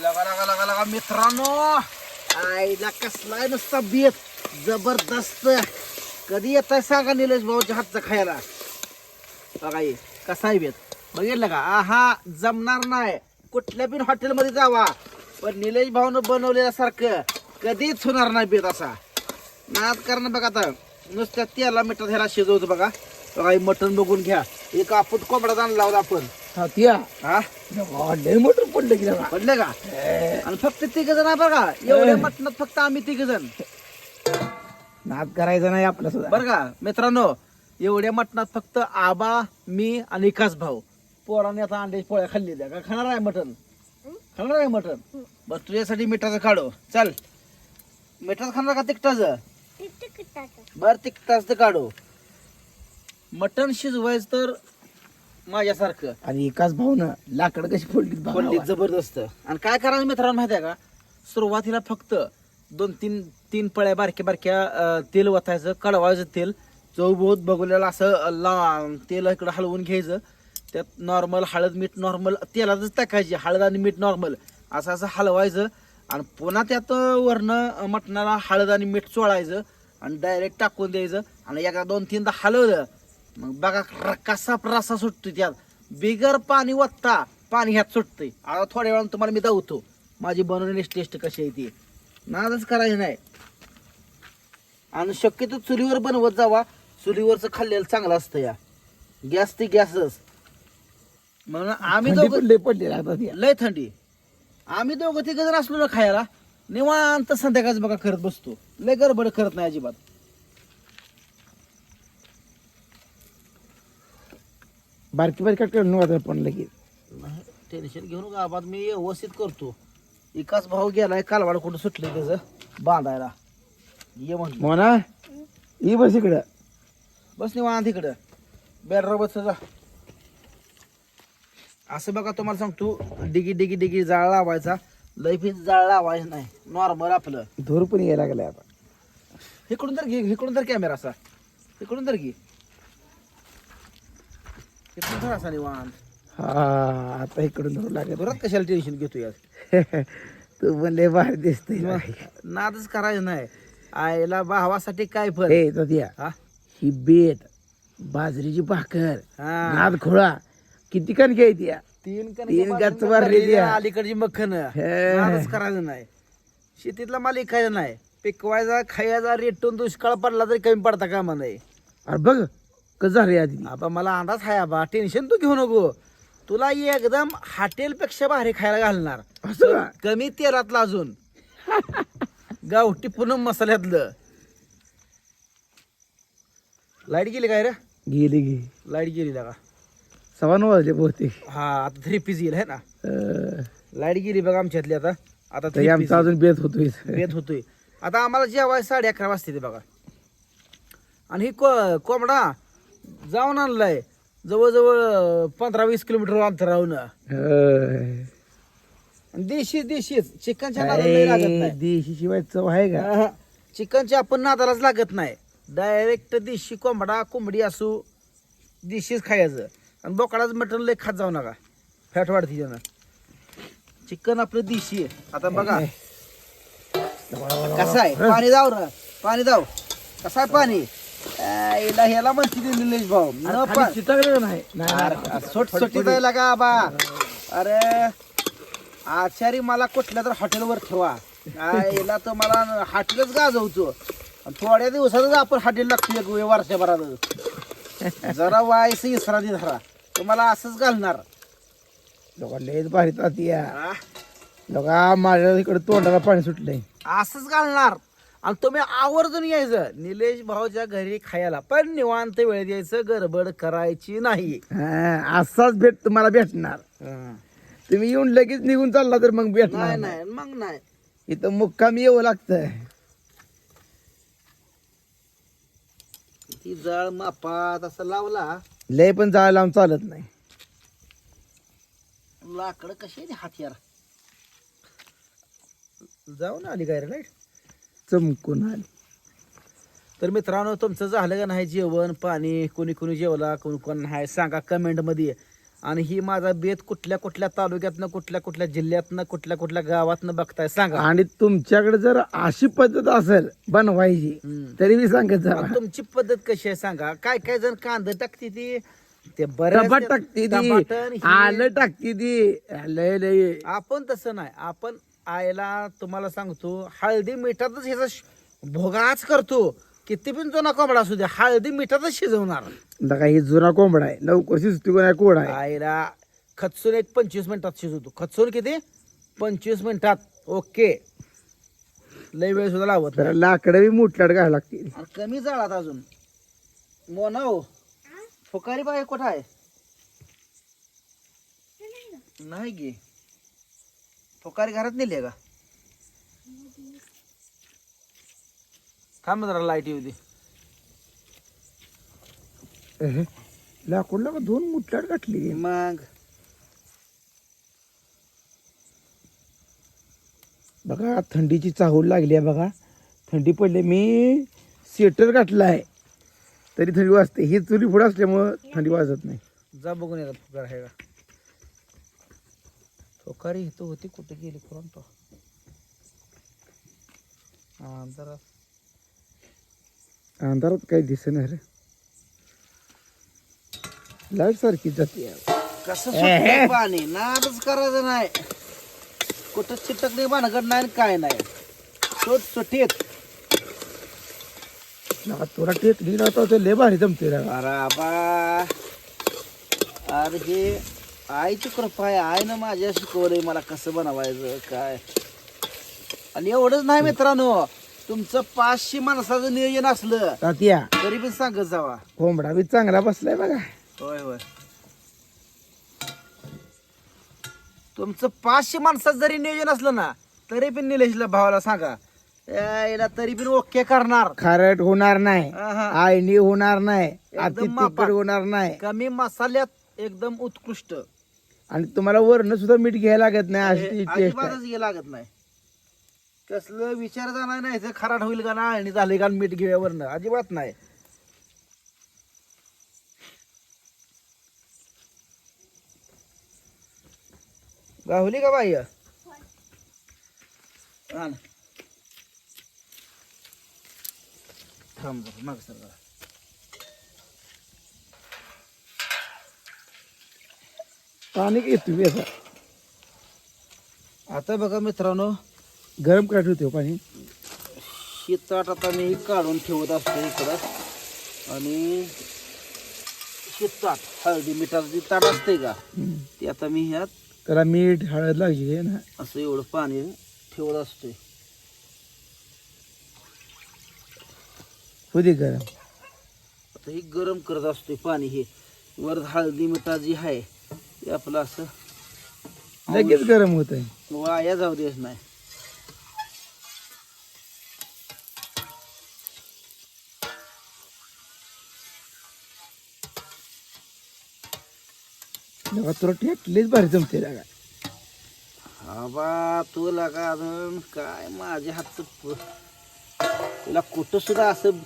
लगा लगा लगा लगा मित्रांनो. आईला कसलाय नुसता बेत जबरदस्त. कधी येत आहे सांगा निलेश भाऊच्या हातचा खायला? बघा ये कसा आहे बेत? बघितलं का? आहा जमणार नाही. कुठल्या पण हॉटेलमध्ये जावा. पण निलेश भाऊनं बनवलेल्यासारखं कधीच होणार नाही बेत असा. नाद करणं बघा आता. नुसत्या तेला मिठात ह्याला शिजवतो बघा. बघा मटण बघून घ्या. एक आपण कोंबडा आणला होता आपण. हा? लय मोटर पडलं की लगा. पडले का? आणि फक्त तिघ जण आहे बघा. एवढ्या मटणात फक्त आम्ही तिघ जण. नाद करायचा नाही आपला सुद्धा. बरं का? मित्रांनो एवढ्या मटणात फक्त आबा मी आणि विकास भाऊ. पोराने आता अंडे पोळ्या खाल्ली द्या का? खाणार आहे मटण? खाणार आहे मटण? बस तुझ्यासाठी मिठाचं काढू. चल. मिठाचं खाणार का तिकटाचं बर तिकटाचं काढू. मटण शिजवायचं तर माझ्यासारखं. आणि एकाच भाऊन लाकड कशी फोडली पडली जबरदस्त. आणि काय करायचं मित्रांनो माहिती आहे का? सुरुवातीला फक्त दोन तीन तीन पळ्या बारक्या बारक्या अं, तेल वतायचं कडवायचं तेल. चौबोत बघलेलं असं अं, ला तेल इकडं हलवून घ्यायचं. त्यात नॉर्मल हळद मीठ नॉर्मल तेलातच टाकायची हळद आणि मीठ नॉर्मल असं असं हलवायचं. आणि पुन्हा त्यात अं, वरनं अं, मटणाला हळद आणि मीठ चोळायचं. आणि डायरेक्ट टाकून द्यायचं. आणि एका दोन तीनदा हलवलं. मग बघा र- कसा रसा सुटतो त्यात. बिगर पाणी वत्ता पाणी ह्यात सुटतंय. आता थोड्या वेळानं तुम्हाला मी दावतो. माझी बनवलेली टेस्ट कशी आहे ती. नादच करायचं नाही. आणि शक्यतो चुलीवर बनवत जावा. चुलीवरचं खाल्लेलं चांगलं असतं या. गॅस ते गॅसच. म्हणून आम्ही थंडी दोघं पण लय पडली लागतात या. लय थंडी. आम्ही दोघं तिघ जण असलो ना खायला निवांत संध्याकाळच बघा करत बसतो. लय गडबड करत नाही अजिबात. बारकी बारकी कटकट नव्हतं पण लगेच. टेन्शन घेऊन गावात मी व्यवस्थित करतो. एकाच भाऊ गेलाय कालवाड कुठं सुटले त्याचं? बांधायला. ये म्हटलं मोना ये बस इकडं. बस निवांत इकडं. बॅटर बस जा. असं बघा तुम्हाला सांगतो डिगी डिगी डिगी जाळ लावायचा. लय फिन जाळ लावायचा नाही. नॉर्मल आपलं. धूर पण यायला लागलाय आता. इकडून तर घे इकडून तर कॅमेरा असा. इकडून तर घे. असा निवांत हा आता इकडून धूर लागत परत कशाला टेन्शन घेतो यार तू पण लय भारी दिसतोय नादच करायचं नाही. आईला भावासाठी काय फल ए तात्या हा? ही बेत बाजरीची भाकर हा. नाद खोळा किती कण घ्यायची या? तीन कणके तीन बाजूला गच्च भरलेली भरलेली आहे. अलीकडची मखन हे. नादच करायचं नाही. शेतीतला माल खायचा नाही. पिकवायचा खायचा रेटून दुष्काळ पडला तरी कमी पडता कामा नाही अरे बघ कसं झालं आधी आता मला अंदाज आहे बा टेन्शन तू घेऊ नको. तुला एकदम हॉटेल पेक्षा भारी खायला घालणार. असं का? कमी तेलातलं अजून. गावठी पुन्हा मसाल्यातलं. लाइट गेली काय रे? गेली गे लाइट गेली का सव्वा नऊ वाजले बहुतेक. हा आता थ्री पीस येईल है ना? अं, लाइट गेली बघा आमच्यातली आता. आता तरी three piece आमचा अजून बेत होतोय. बेत होतोय. आता आम्हाला जेवाय साडे अकरा वाजते ते बघा. आणि ही को कोंबडा जाऊन आणलाय. जवळजवळ पंधरा वीस किलोमीटर अंतरावून देशी देशीच. चिकनच्या नादाला लय लागत अरे, नाही. देशी शिवाय चव आहे का. चिकनच्या आपण नादालाच लागत नाही. डायरेक्ट देशी कोंबडा कोंबडी असू देशीच खायचं. आणि बोकडाच मटण लय खात जाऊ नका. फॅट वाढते त्यानं. चिकन आपलं देशी आहे. आता बघा. कसं आहे? पाणी जाव र. पाणी जाव कसं आहे पाणी? आईला ह्याला म्हणते ते निलेश भाऊ. न नाही? सोट सोटी जायला का बा अरे आचारी मला कुठल्या तर हॉटेलवर ठेवा. आईला तर मला हॉटेलच गाजवतो. आणि थोड्या दिवसातच आपण हॉटेल लागतो एक वर्षभरात. जरा वायस इसरादी धरा. तुम्हाला असंच घालणार. लोका लयच भारी तात्या. हा? लोका माझ्या इकडे तोंडाला पाणी सुटलंय. असंच घालणार. आणि तुम्ही आवर्जून यायचं. निलेश भाऊच्या घरी खायला. पण निवांत वेळ द्यायचं गडबड करायची नाही. हा, असाच भेट तुम्हाला भेटणार. तुम्ही येऊन लगेच निघून चालला तर मग भेटणार नाही मग नाही. इथं मुक्कामी येऊ लागतंय. ती जळ मापात असं लावला. लय पण जायला लावून चालत नाही. लाकड कशी आहे हातयार जाऊन आली काय रे लाइट चमकून आली. तर मित्रांनो तुमचं झालं का नाही जेवण पाणी कोणी कोणी जेवला कोणी कोण नाही सांगा कमेंटमध्ये आणि ही माझा बेत कुठल्या कुठल्या तालुक्यातनं कुठल्या कुठल्या जिल्ह्यातनं कुठल्या कुठल्या गावातनं बघताय सांगा. आणि तुमच्याकडे जर अशी पद्धत असेल बनवायची हम्म. तरी मी सांगत जा. तुमची पद्धत कशी आहे सांगा. काय काय जण कांदा टाकते ती? ते बऱ्याच टाकते ती. आलं टाकते ती. लय लय. आपण तसं नाही. आपण आईला तुम्हाला सांगतो हळदी मिठातच ह्याचा भोगाच करतो. किती पण जुना कोंबडा असू दे हळदी मिठातच शिजवणार. लगा ही जुना कोंबडा आहे. लवकर शिजती कोणा कोड आहे? आईला खचून एक पंचवीस मिनिटात शिजवतो. खचून किती? पंचवीस मिनिटात. ओके. लय वेळ सुद्धा लावत लाकडं बी मुठलाट घालावं लागतील. कमी जाळात अजून. मोनाव फुकारी बाई कुठं आहे? नाही गे. फुकारी घरात नेली का? थांब जरा लाइट येऊ दे. एहे, लाकूड लागा दोन मुठलाट घातली मग. बघा थंडीची चाहूल लागली आहे बघा. थंडी पडली मी स्वेटर घातला आहे तरी थंडी वाजते. ही चुली पुढे असल्यामुळं थंडी वाजत नाही. जा बघून येतात फुकार आहे का? फुकारी इथं होती कुठे गेली कोण तो. जरा अंधारात काही दिसेना रे. लाइट सारखी जाते. कसं पाणी? नादच करायचं नाही. कुठं चिटक नाही भानगड नाही आणि काय नाही. सुट सुटीत तुला टेकली राहता ते लय भारी जमते रे. अरे बा अरे हे आईची कृपा आहे आईनं माझ्या शिकवलंय मला कसं बनवायचं काय? आणि एवढंच नाही मित्रांनो तुमचं पाचशे माणसाचं नियोजन असलं तात्या. तरी पण सांगत जावा. कोंबडा बी चांगला बसलाय बघा. होय होय. तुमचं पाचशे माणसाचं जरी नियोजन असलं ना तरी पण निलेशला भावाला सांगा. यायला तरी पण ओके करणार. खारट होणार नाही आहा. आळणी होणार नाही एकदम अति मापात. तिखट होणार नाही. कमी मसाल्यात एकदम उत्कृष्ट. आणि तुम्हाला वरण सुद्धा मीठ घ्यायला लागत नाही अशी टेस्ट आहे. अजिबातच हे लागत नाही. कसलं विचार जाणार नाही ते खराट होईल का ना आणि झाले का मीठ घेऊया वरनं. अजिबात नाही. गावली का बाई? आण. थांब जरा, मागं सर जरा. पाणी येतो याचा आता बघा मित्रांनो गरम काढ होते पाणी. शीताट आता मी काढून ठेवत असतो इकडं. आणि शीताट हळदी मिठाचं जे ताट असते का. ते आता मी ह्यात त्याला मीठ हळद लागली ना. असं एवढं पाणी ठेवत असतोय. होते गरम. आता हे गरम करत असतोय पाणी हे. वर हळदी मिठा जी आहे. ते आपलं असं. लगेच गरम होत आहे वाया जाऊ देत नाही. तुला टेकलीच भारी जमते लागा. हा बा तू लागा अजून. काय माझ्या हात तुला कुठं सुद्धा असं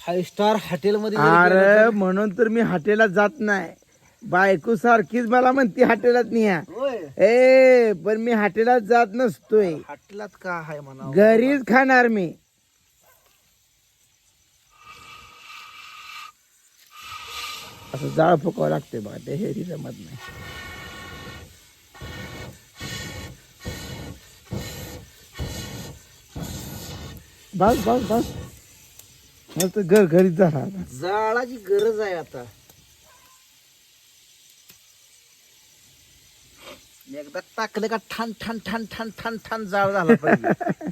फाईव्ह स्टार हॉटेलमध्ये अरे म्हणून तर मी हॉटेलात जात नाही. बायको सारखीच मला म्हणते हॉटेलात निया. होय. ए पण मी हॉटेलात जात नसतोय. हॉटेलात का आहे म्हणा घरीच खाणार मी. असं जाळ फुकावं लागते बघा ते हेरी जमत नाही. बस बस बस. मस्त घर घरीच आता जाळाची गरज आहे आता. एकदा टाकलं का ठाण ठाण ठाण ठाण ठाण ठाण जाळ झाला पाहिजे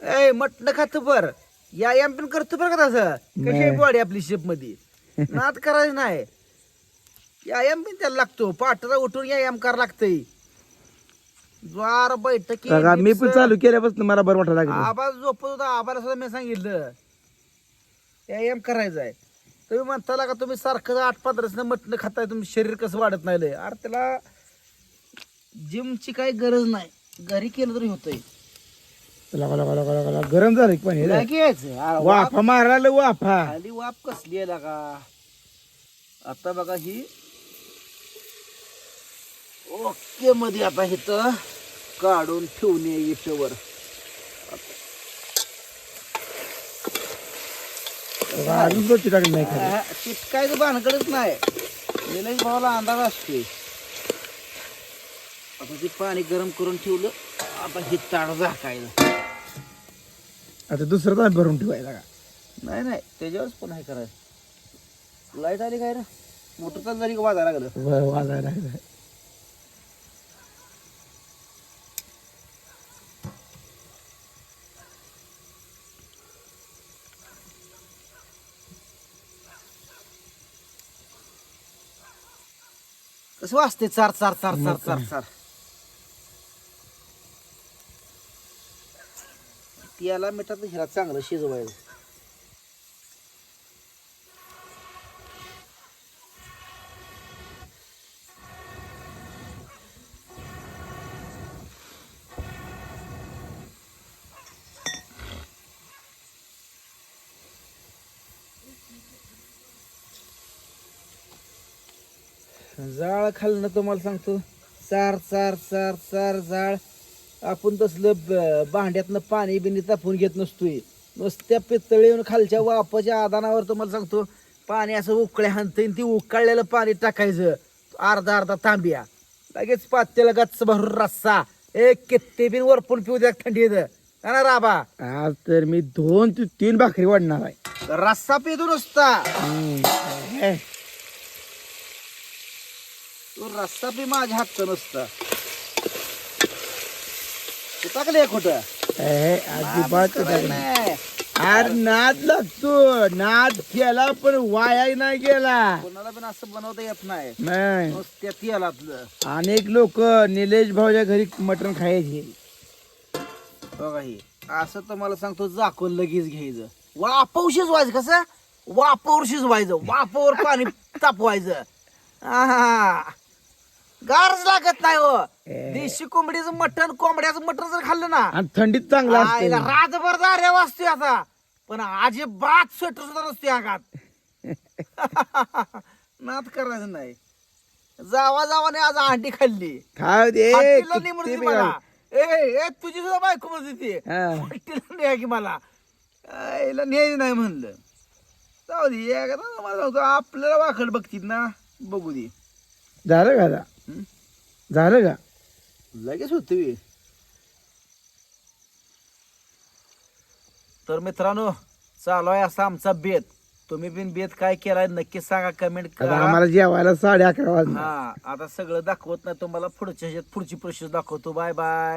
ए मटण खातो बर. व्यायाम पण करतो बरं का तसं. कशी. बॉडी आपली शेपमध्ये नाद करायचं नाही. व्यायाम पण त्याला लागतो. पाठरा उठून व्यायाम करायला लागतंय. ज्वार बैठकी बघा मी पण. चालू केल्यापासून मला बरं वाटायला लागलं. आबा झोपत होता आबाला सुद्धा मी सांगितलं. व्यायाम करायचा आहे. तुम्ही म्हणता का तुम्ही सारखं आठ पंधरा मटण खाताय तुम्ही शरीर कसं वाढत नाही लय? अरे त्याला जिमची काही गरज नाही. घरी केलं तरी होतंय. लगा लगा लगा लगा लगा. गरम झालं की पाणी वाफ वाफा मारायला वाफा. खाली वाफ कसली आहे का आता बघा ही. ओके मध्ये आता इथं काढून ठेवून ये इथवर अजून तो चिटाक नाही खाली चिटकायचं भानकडच नाही निलेश भावाला अंदाज असतोय आता ते पाणी गरम करून ठेवलं आता हे ताड झाकायचं आता दुसरं ताण भरून ठेवायला का? नाही नाही त्याच्यावरच पण हे करायचं. लाइट आली काय रे? मोटर चालू झाली का वाजायला लागलं? वा- वाजायला लागलं. कसं वाजते चार चार चार चार चार चार. त्याला मिठात हिरा चांगलं शिजवायचं. जाळ खाल्लं तुम्हाला सांगतो चार चार चार चार जाळ. आपण तसलं भांड्यातनं पाणी बिनी तापून घेत नसतोय. नुसत्या पितळी येऊन खालच्या वापाच्या आदानावर तुम्हाला सांगतो पाणी असं उकळ्या हाणतंय ती उकळलेलं पाणी टाकायचं. अर्धा अर्धा तांबिया. लगेच पात्याला गच्च भरून रस्सा. एक कित्ते बिन वरपून पिऊ द्या थंडीत ना राबा? आज तर मी दोन ते तीन भाकरी वाढणार आहे. रस्सा पितो नुसता. तो रस्ता बी माझ्या हातचा नसता. तू टाकले खोटं? अजिबात नाही. अरे नाद लागतो. नाद केला पण वाया नाही गेला. कोणाला पण असं बनवता येत नाही. नाही. नुसत्या तेलातलं. अनेक लोक निलेश भाऊच्या घरी मटण खायचे. बघा हे असं तुम्हाला सांगतो झाकून लगेच घ्यायचं. वापव शिजवायचं कसं? वापावर शिजवायचं वापावर पाणी तापवायचं. आहा. गारच लागत नाही हो. देशी कोंबडीचं मटण कोंबड्याचं मटण जर खाल्लं ना. आणि थंडीत चांगला आईला असतं रातभर दाऱ्या वाजतोय आता. पण अजिबात स्वेटर सुद्धा नसते अंगात. नात करायचं नाही. जावा जावाने आज अंडी खाल्ली. खाऊ दे हॉटेलला नाही किती म्हणते बी मला. खाऊ. ए ए तुझी सुद्धा बायको म्हणत होती हा. की मला. आईला न्याय नाही म्हणलं. जाऊ दे एकदा मला सांगतो आपल्याला वाकड बघतील ना. बघू दे. झालं का आता? हं? झालं का? लगेच होते तर मित्रांनो चालू आहे असा आमचा बेत. तुम्ही बिन बेत काय केलाय नक्की सांगा कमेंट आता करा. आम्हाला जेवायला साडे अकरा वाजता हा आता सगळं दाखवत नाही तुम्हाला पुढच्या ह्याच्यात पुढची प्रोसेस दाखवतो. Bye bye.